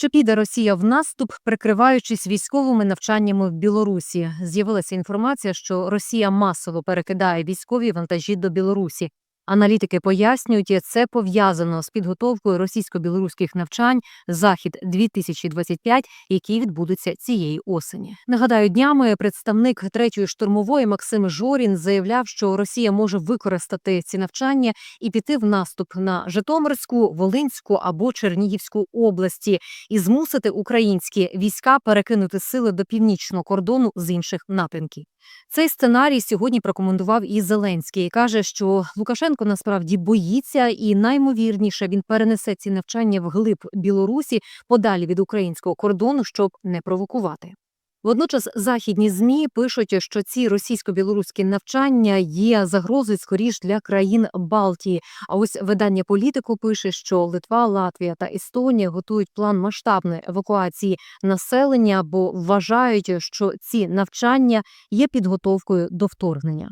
Чи піде Росія в наступ, прикриваючись військовими навчаннями в Білорусі? З'явилася інформація, що Росія масово перекидає військові вантажі до Білорусі. Аналітики пояснюють, це пов'язано з підготовкою російсько-білоруських навчань Захід 2025 які відбудуться цієї осені. Нагадаю, днями представник третьої штурмової Максим Жорін заявляв, що Росія може використати ці навчання і піти в наступ на Житомирську, Волинську або Чернігівську області і змусити українські війська перекинути сили до північного кордону з інших напрямків. Цей сценарій сьогодні прокоментував і Зеленський. каже, що Лукашенко насправді боїться, і наймовірніше він перенесе ці навчання вглиб Білорусі подалі від українського кордону, щоб не провокувати. Водночас західні змі пишуть, що ці російсько-білоруські навчання є загрозою скоріш для країн Балтії. А ось видання політику пише, що Литва, Латвія та Естонія готують план масштабної евакуації населення, бо вважають, що ці навчання є підготовкою до вторгнення.